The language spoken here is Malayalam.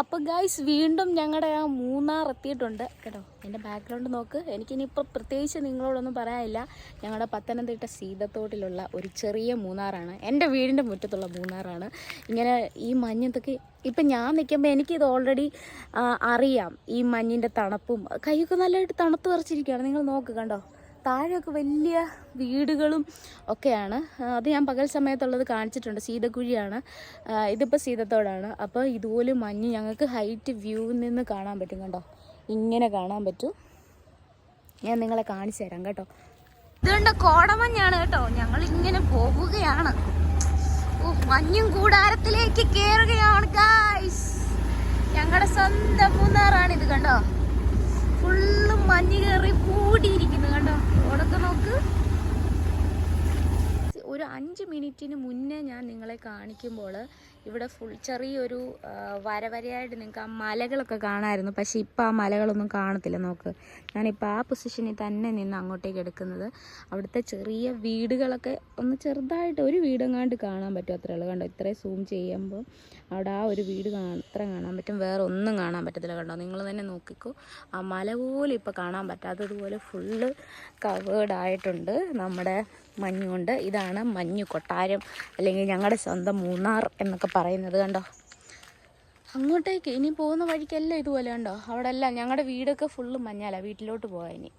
അപ്പോൾ ഗൈസ് വീണ്ടും ഞങ്ങളുടെ ആ മൂന്നാർ എത്തിയിട്ടുണ്ട്. കേട്ടോ എന്റെ ബാക്ക്ഗ്രൗണ്ട് നോക്ക്. എനിക്കിനിപ്പോൾ പ്രത്യേകിച്ച് നിങ്ങളോടൊന്നും പറയാനില്ല. ഞങ്ങളുടെ പത്തനംതിട്ട സീതത്തോട്ടിലുള്ള ഒരു ചെറിയ മൂന്നാറാണ്. എന്റെ വീടിന്റെ മുറ്റത്തുള്ള മൂന്നാറാണ്. ഇങ്ങനെ ഈ മഞ്ഞത്തൊക്കെ ഇപ്പം ഞാൻ നിൽക്കുമ്പോൾ എനിക്കിത് ഓൾറെഡി അറിയാം. ഈ മഞ്ഞിന്റെ തണുപ്പും കൈയൊക്കെ നല്ലതായിട്ട് തണുത്ത് പറിച്ചിരിക്കുകയാണ് നിങ്ങൾ നോക്ക് കണ്ടോ? താഴെയൊക്കെ വലിയ വീടുകളും ഒക്കെയാണ്. അത് ഞാൻ പകൽ സമയത്തുള്ളത് കാണിച്ചിട്ടുണ്ട്. സീതക്കുഴിയാണ്. ഇതിപ്പോൾ സീതത്തോടാണ്. അപ്പോൾ ഇതുപോലെ മഞ്ഞ് ഞങ്ങൾക്ക് ഹൈറ്റ് വ്യൂവിൽ നിന്ന് കാണാൻ പറ്റും കേട്ടോ ഇങ്ങനെ കാണാൻ പറ്റും. ഞാൻ നിങ്ങളെ കാണിച്ചു തരാം കേട്ടോ. ഇതുകൊണ്ട് കോടമഞ്ഞാണ് കേട്ടോ. ഞങ്ങൾ ഇങ്ങനെ പോവുകയാണ് മഞ്ഞും കൂടാരത്തിലേക്ക് കയറുകയാണ് ഞങ്ങളുടെ സ്വന്തം മൂന്നാറാണ് ഇത് കണ്ടോ? ഫുള്ള് മഞ്ഞ് കയറി കൂടിയിരിക്കുന്നു കണ്ടോ റോഡൊക്കെ നോക്ക് ഒരു അഞ്ച് മിനിറ്റിന് മുന്നേ ഞാൻ നിങ്ങളെ കാണിക്കുമ്പോൾ ഇവിടെ ഫുൾ ചെറിയൊരു വരവരയായിട്ട് നിങ്ങൾക്ക് ആ മലകളൊക്കെ കാണാമായിരുന്നു പക്ഷേ ഇപ്പോൾ ആ മലകളൊന്നും കാണത്തില്ല നോക്ക്. ഞാനിപ്പോൾ ആ പൊസിഷനിൽ തന്നെ നിന്ന് അങ്ങോട്ടേക്ക് എടുക്കുന്നത്. അവിടുത്തെ ചെറിയ വീടുകളൊക്കെ ഒന്ന് ചെറുതായിട്ട് ഒരു വീടെങ്ങാണ്ട് കാണാൻ പറ്റും അത്രേ ഉള്ളൂ. കണ്ടോ? ഇത്രയും സൂം ചെയ്യുമ്പോൾ അവിടെ ആ ഒരു വീട് അത്ര കാണാൻ പറ്റും. വേറെ ഒന്നും കാണാൻ പറ്റത്തില്ല കണ്ടോ? നിങ്ങൾ തന്നെ നോക്കിക്കോ. ആ മല പോലും ഇപ്പോൾ കാണാൻ പറ്റാത്തതുപോലെ ഫുള്ള് കവേർഡ് ആയിട്ടുണ്ട് നമ്മുടെ മഞ്ഞുകൊണ്ട്. ഇതാണ് മഞ്ഞു കൊട്ടാരം അല്ലെങ്കിൽ ഞങ്ങളുടെ സ്വന്തം മൂന്നാർ എന്നൊക്കെ പറയുന്നത് കണ്ടോ? അങ്ങോട്ടേക്ക് ഇനി പോകുന്ന വഴിക്കെല്ലാം ഇതുപോലെ കണ്ടോ? അവിടെ എല്ലാം ഞങ്ങളുടെ വീടൊക്കെ ഫുള്ള് മഞ്ഞാലാണ് വീട്ടിലോട്ട് പോകാൻ ഇനി.